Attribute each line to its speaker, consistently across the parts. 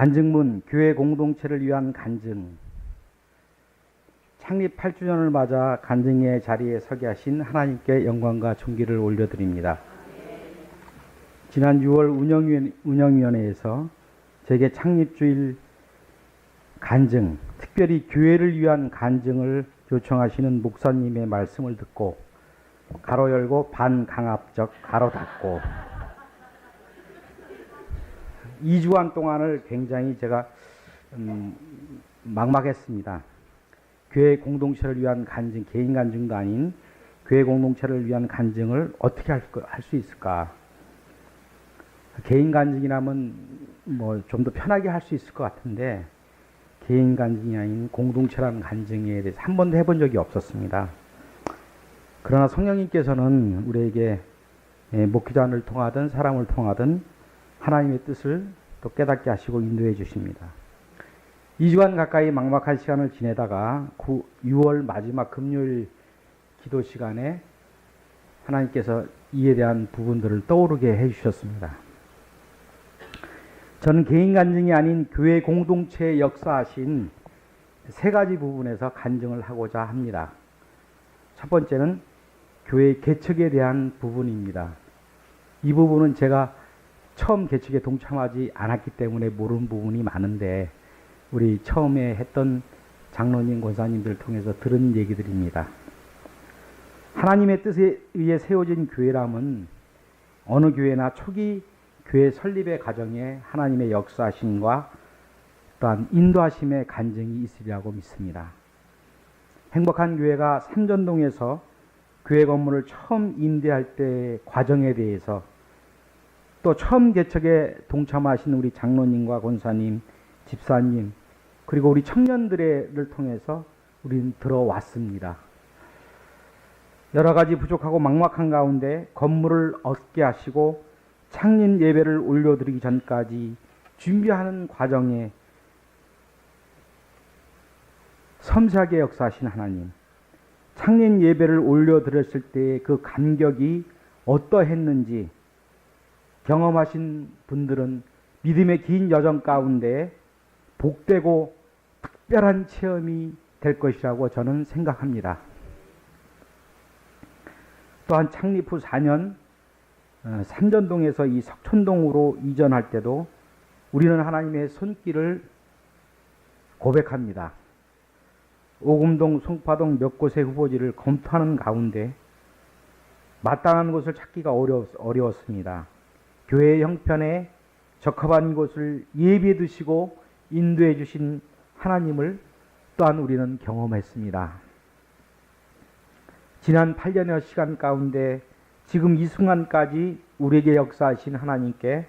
Speaker 1: 간증문 교회 공동체를 위한 간증 창립 8주년을 맞아 간증의 자리에 서게 하신 하나님께 영광과 존귀를 올려드립니다. 지난 6월 운영위원, 운영위원회에서 제게 창립주일 간증, 특별히 교회를 위한 간증을 요청하시는 목사님의 말씀을 듣고 가로 열고 반 강압적 가로 닫고 2주간 동안을 굉장히 제가 음, 막막했습니다. 교회 공동체를 위한 간증, 개인 간증도 아닌 교회 공동체를 위한 간증을 어떻게 할 수 있을까? 개인 간증이라면 뭐 좀 더 편하게 할 수 있을 것 같은데 개인 간증이 아닌 공동체라는 간증에 대해서 한 번도 해본 적이 없었습니다. 그러나 성령님께서는 우리에게 예, 목회자를 통하든 사람을 통하든 하나님의 뜻을 또 깨닫게 하시고 인도해 주십니다. 2주간 가까이 막막한 시간을 지내다가 9, 6월 마지막 금요일 기도 시간에 하나님께서 이에 대한 부분들을 떠오르게 해 주셨습니다. 저는 개인 간증이 아닌 교회 공동체에 역사하신 세 가지 부분에서 간증을 하고자 합니다. 첫 번째는 교회 개척에 대한 부분입니다. 이 부분은 제가 처음 개척에 동참하지 않았기 때문에 모르는 부분이 많은데 우리 처음에 했던 장로님, 권사님들 통해서 들은 얘기들입니다. 하나님의 뜻에 의해 세워진 교회라면 어느 교회나 초기 교회 설립의 과정에 하나님의 역사하심과 또한 인도하심의 간증이 있으리라고 믿습니다. 행복한 교회가 삼전동에서 교회 건물을 처음 임대할 때 과정에 대해서 또 처음 개척에 동참하신 우리 장로님과 권사님, 집사님, 그리고 우리 청년들을 통해서 우리는 들어왔습니다. 여러 가지 부족하고 막막한 가운데 건물을 얻게 하시고 창립 예배를 올려드리기 전까지 준비하는 과정에 섬세하게 역사하신 하나님, 창립 예배를 올려드렸을 때그 감격이 어떠했는지 경험하신 분들은 믿음의 긴 여정 가운데 복되고 특별한 체험이 될 것이라고 저는 생각합니다. 또한 창립 후 4년 어, 삼전동에서 이 석촌동으로 이전할 때도 우리는 하나님의 손길을 고백합니다. 오금동, 송파동 몇 곳의 후보지를 검토하는 가운데 마땅한 곳을 찾기가 어려웠, 습니다 교회 형편에 적합한 곳을 예비해 두시고 인도해 주신 하나님을 또한 우리는 경험했습니다. 지난 8년여 시간 가운데 지금 이 순간까지 우리에게 역사하신 하나님께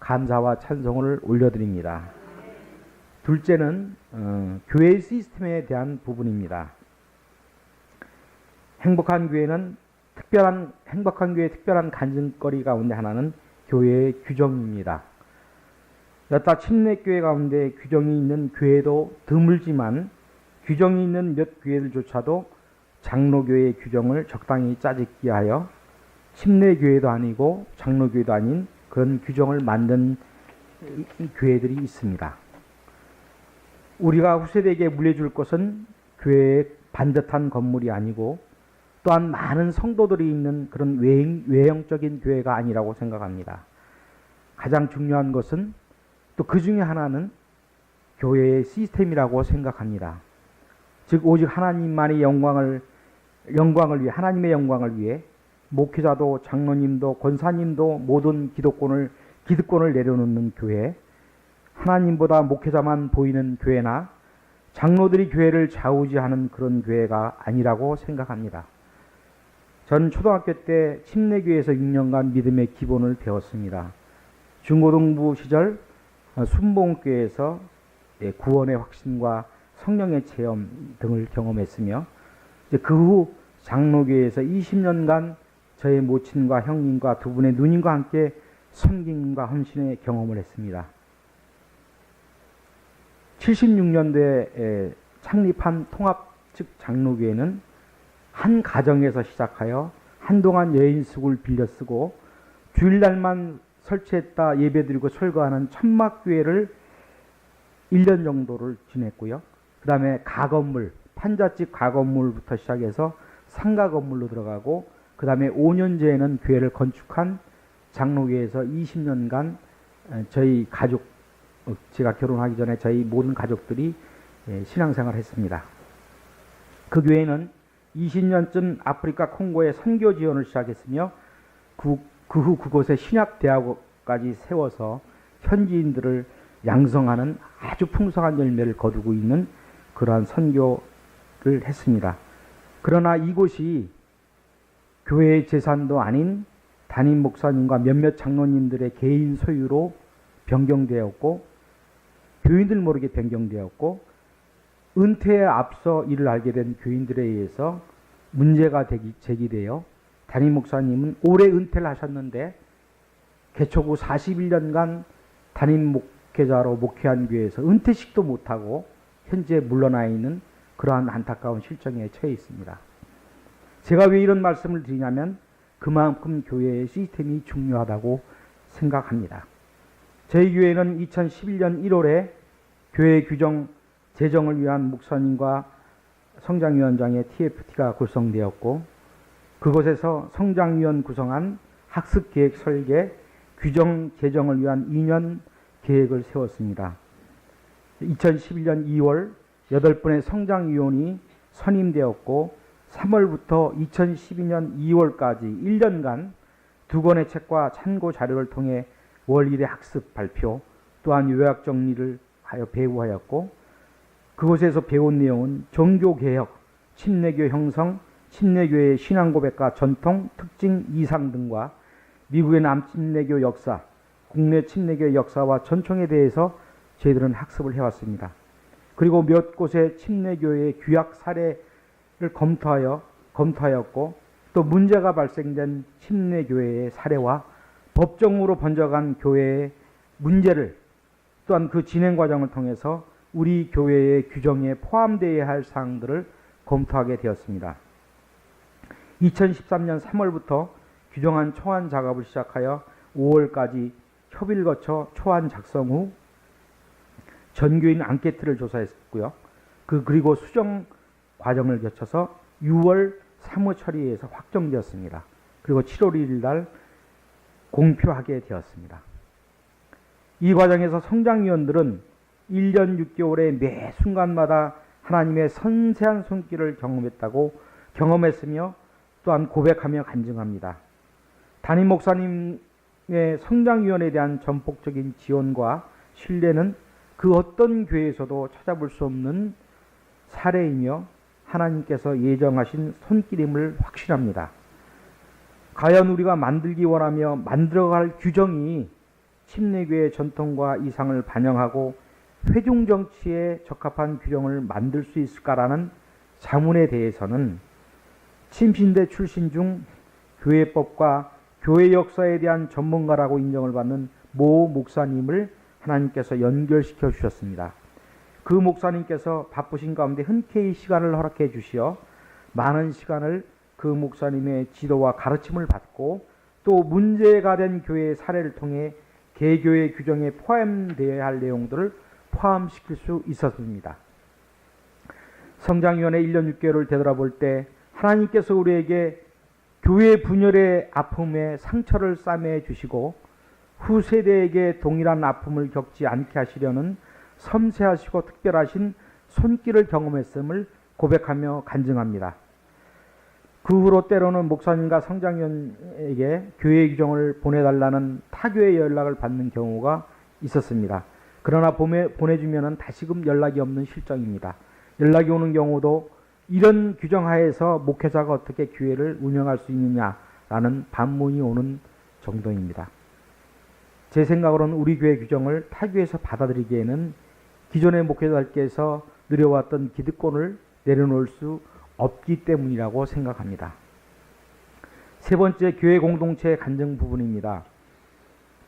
Speaker 1: 감사와 찬송을 올려드립니다. 둘째는 어, 교회 시스템에 대한 부분입니다. 행복한 교회는 특별한 행복한 교회의 특별한 간증거리 가운데 하나는 교회의 규정입니다. 여타 침례교회 가운데 규정이 있는 교회도 드물지만 규정이 있는 몇 교회들조차도 장로교회의 규정을 적당히 짜집기 하여 침례교회도 아니고 장로교회도 아닌 그런 규정을 만든 교회들이 있습니다. 우리가 후세대에게 물려줄 것은 교회의 반듯한 건물이 아니고 또한 많은 성도들이 있는 그런 외형, 외형 적인 교회가 아니라고 생각합니다. 가장 중요한 것은 또 그 중에 하나는 교회의 시스템이라고 생각합니다. 즉 오직 하나님만의 영광을 영광을 위해 하나님의 영광을 위해 목회자도 장로님도 권사님도 모든 기독권을 기득권을 내려놓는 교회 하나님보다 목회자만 보이는 교회나 장로들이 교회를 좌우지하는 그런 교회가 아니라고 생각합니다. 전 초등학교 때 침례교회에서 6년간 믿음의 기본을 배웠습니다. 중고등부 시절 순봉교회에서 예, 구원의 확신과 성령의 체험 등을 경험했으며 그 후 장로교회에서 20년간 저의 모친과 형님과 두 분의 누님과 함께 섬김과 헌신의 경험을 했습니다. 76년도에 창립한 통합 측 장로교회는 한 가정에서 시작하여 한동안 여인숙을 빌려 쓰고 주일날만 설치했다 예배드리고 철거하는 천막교회를 1년 정도를 지냈고요. 그 다음에 가건물, 판잣집 가건물부터 시작해서 상가 건물로 들어가고 그 다음에 5년째에는 교회를 건축한 장로교에서 20년간 저희 가족, 어, 제가 결혼하기 전에 저희 모든 가족들이 예, 신앙생활을 했습니다. 그 교회는 20년쯤 아프리카 콩고에 선교 지원을 시작했으며 그, 그후 그곳에 신약 대학까지 세워서 현지인들을 양성하는 아주 풍성한 열매를 거두고 있는 그러한 선교를 했습니다. 그러나 이곳이 교회의 재산도 아닌 담임 목사님과 몇몇 장로님들의 개인 소유로 변경되었고 교인들 모르게 변경되었고 은퇴에 앞서 이를 알게 된 교인들에 의해서 문제가 되기, 제기되어 담임 목사님은 올해 은퇴를 하셨는데 개척 후 41년간 담임 목회자로 목회한 교회에서 은퇴식도 못하고 현재 물러나 있는 그러한 안타까운 실정에 처해 있습니다. 제가 왜 이런 말씀을 드리냐면 그만큼 교회의 시스템이 중요하다고 생각합니다. 저희 교회는 2011년 1월에 교회 규정 제정을 위한 목사님과 성장위원장의 TFT가 구성되었고 그곳에서 성장위원 구성한 학습계획 설계, 규정 제정을 위한 2년 계획을 세웠습니다. 2011년 2월 8분의 성장위원이 선임되었고 3월부터 2012년 2월까지 1년간 두 권의 책과 참고 자료를 통해 월 1회 학습 발표 또한 요약 정리를 하여 배우하였고 그곳에서 배운 내용은 종교개혁, 침례교 형성, 침례교의 신앙고백과 전통, 특징, 이상 등과 미국의 남침례교 역사, 국내 침례교의 역사와 전통에 대해서 저희들은 학습을 해왔습니다. 그리고 몇 곳의 침례교의 규약 사례를 검토하여 검토하였고 또 문제가 발생된 침례교회의 사례와 법정으로 번져간 교회의 문제를 또한 그 진행 과정을 통해서 우리 교회의 규정에 포함되어야 할 사항들을 검토하게 되었습니다. 2013년 3월부터 규정안 초안 작업을 시작하여 5월까지 협의를 거쳐 초안 작성 후 전교인 앙케트를 조사했고요. 그 그리고 수정 과정을 거쳐서 6월 사무 처리에서 확정되었습니다. 그리고 7월 1일 날 공표하게 되었습니다. 이 과정에서 성장위원들은 1년 6개월의 매 순간마다 하나님의 선세한 손길을 경험했다고 경험했으며 또한 고백하며 간증합니다. 담임 목사님의 성장위원에 대한 전폭적인 지원과 신뢰는 그 어떤 교회에서도 찾아볼 수 없는 사례이며 하나님께서 예정하신 손길임을 확신합니다. 과연 우리가 만들기 원하며 만들어갈 규정이 침례교의 전통과 이상을 반영하고 회중 정치에 적합한 규정을 만들 수 있을까라는 자문에 대해서는 침신대 출신 중 교회법과 교회 역사에 대한 전문가라고 인정을 받는 모 목사님을 하나님께서 연결시켜 주셨습니다. 그 목사님께서 바쁘신 가운데 흔쾌히 시간을 허락해 주시어 많은 시간을 그 목사님의 지도와 가르침을 받고 또 문제가 된 교회의 사례를 통해 개교의 규정에 포함되어야 할 내용들을 포함시킬 수 있었습니다. 성장위원회 1년 6개월을 되돌아볼 때 하나님께서 우리에게 교회 분열의 아픔에 상처를 싸매 주시고 후세대에게 동일한 아픔을 겪지 않게 하시려는 섬세하시고 특별하신 손길을 경험했음을 고백하며 간증합니다. 그 후로 때로는 목사님과 성장위원에게 교회 규정을 보내달라는 타교의 연락을 받는 경우가 있었습니다. 그러나 보내, 보내주면 다시금 연락이 없는 실정입니다. 연락이 오는 경우도 이런 규정하에서 목회자가 어떻게 교회를 운영할 수 있느냐라는 반문이 오는 정도입니다. 제 생각으로는 우리 교회 규정을 타교에서 받아들이기에는 기존의 목회자들께서 누려왔던 기득권을 내려놓을 수 없기 때문이라고 생각합니다. 세 번째 교회 공동체 간증 부분입니다.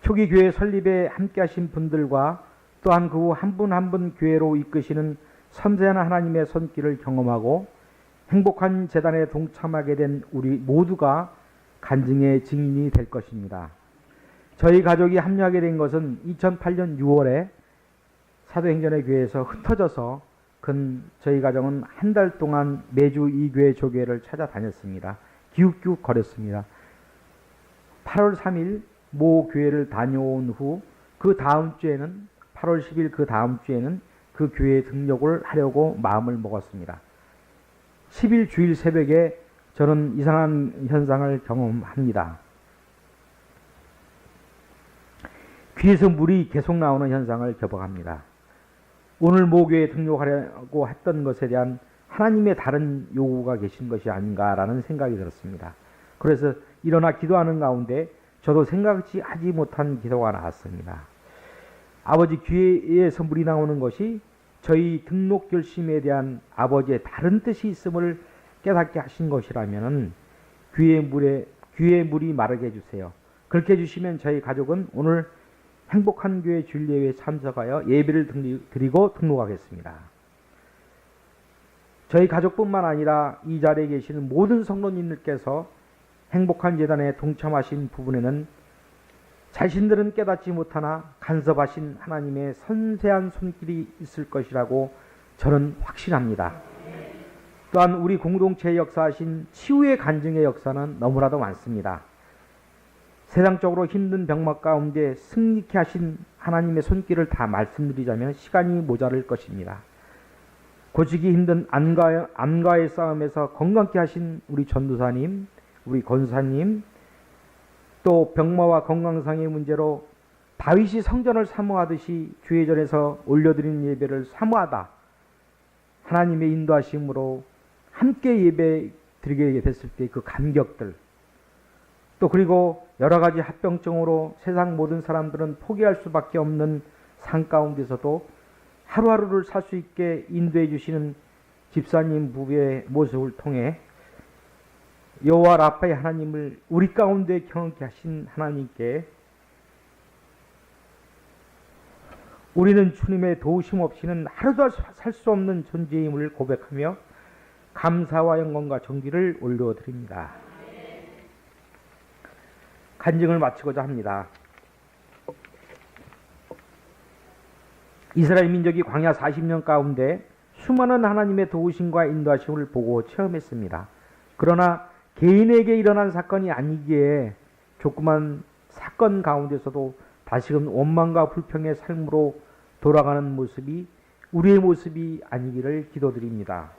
Speaker 1: 초기 교회 설립에 함께하신 분들과 또한 그 후 한 분 한 분 교회로 이끄시는 섬세한 하나님의 손길을 경험하고 행복한 재단에 동참하게 된 우리 모두가 간증의 증인이 될 것입니다. 저희 가족이 합류하게 된 것은 2008년 6월에 사도행전의 교회에서 흩어져서 근 저희 가정은 한 달 동안 매주 이 교회 조교회를 찾아다녔습니다. 기웃기웃 거렸습니다. 8월 3일 모 교회를 다녀온 후 그 다음 주에는 8월 10일 그 다음 주에는 그 교회에 등록을 하려고 마음을 먹었습니다. 10일 주일 새벽에 저는 이상한 현상을 경험합니다. 귀에서 물이 계속 나오는 현상을 경험합니다. 오늘 모교에 등록하려고 했던 것에 대한 하나님의 다른 요구가 계신 것이 아닌가라는 생각이 들었습니다. 그래서 일어나 기도하는 가운데 저도 생각지 하지 못한 기도가 나왔습니다. 아버지 귀에서 물이 나오는 것이 저희 등록 결심에 대한 아버지의 다른 뜻이 있음을 깨닫게 하신 것이라면 귀의 물에 귀의 물이 마르게 해주세요. 그렇게 해주시면 저희 가족은 오늘 행복한 교회 주일예배에 참석하여 예배를 드리고 등록하겠습니다. 저희 가족뿐만 아니라 이 자리에 계시는 모든 성도님들께서 행복한 재단에 동참하신 부분에는 자신들은 깨닫지 못하나 간섭하신 하나님의 선세한 손길이 있을 것이라고 저는 확신합니다. 또한 우리 공동체에 역사하신 치유의 간증의 역사는 너무나도 많습니다. 세상적으로 힘든 병막 가운데 승리케 하신 하나님의 손길을 다 말씀드리자면 시간이 모자랄 것입니다. 고치기 힘든 안과, 안과의 싸움에서 건강케 하신 우리 전도사님, 우리 권사님, 또 병마와 건강상의 문제로 다윗이 성전을 사모하듯이 주의전에서 올려드린 예배를 사모하다. 하나님의 인도하심으로 함께 예배 드리게 됐을 때 그 감격들. 또 그리고 여러 가지 합병증으로 세상 모든 사람들은 포기할 수밖에 없는 상 가운데서도 하루하루를 살 수 있게 인도해 주시는 집사님 부부의 모습을 통해 여호와 라파의 하나님을 우리 가운데 경험케 하신 하나님께 우리는 주님의 도우심 없이는 하루도 살 수 없는 존재임을 고백하며 감사와 영광과 정기를 올려드립니다. 간증을 마치고자 합니다. 이스라엘 민족이 광야 40년 가운데 수많은 하나님의 도우심과 인도하심을 보고 체험했습니다. 그러나 개인에게 일어난 사건이 아니기에 조그만 사건 가운데서도 다시금 원망과 불평의 삶으로 돌아가는 모습이 우리의 모습이 아니기를 기도드립니다.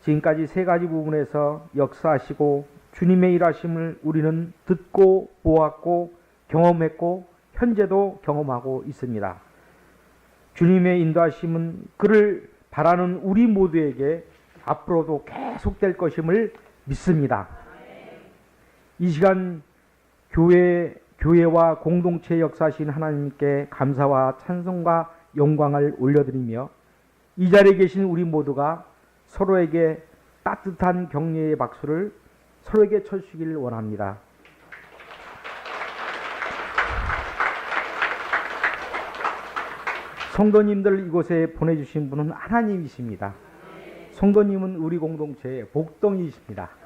Speaker 1: 지금까지 세 가지 부분에서 역사하시고 주님의 일하심을 우리는 듣고 보았고 경험했고 현재도 경험하고 있습니다. 주님의 인도하심은 그를 바라는 우리 모두에게 앞으로도 계속될 것임을 믿습니다. 이 시간 교회 교회와 공동체 역사하신 하나님께 감사와 찬송과 영광을 올려드리며 이 자리에 계신 우리 모두가 서로에게 따뜻한 격려의 박수를 서로에게 쳐주시길 원합니다. 성도님들 이곳에 보내주신 분은 하나님이십니다. 성도님은 우리 공동체의 복덩이십니다.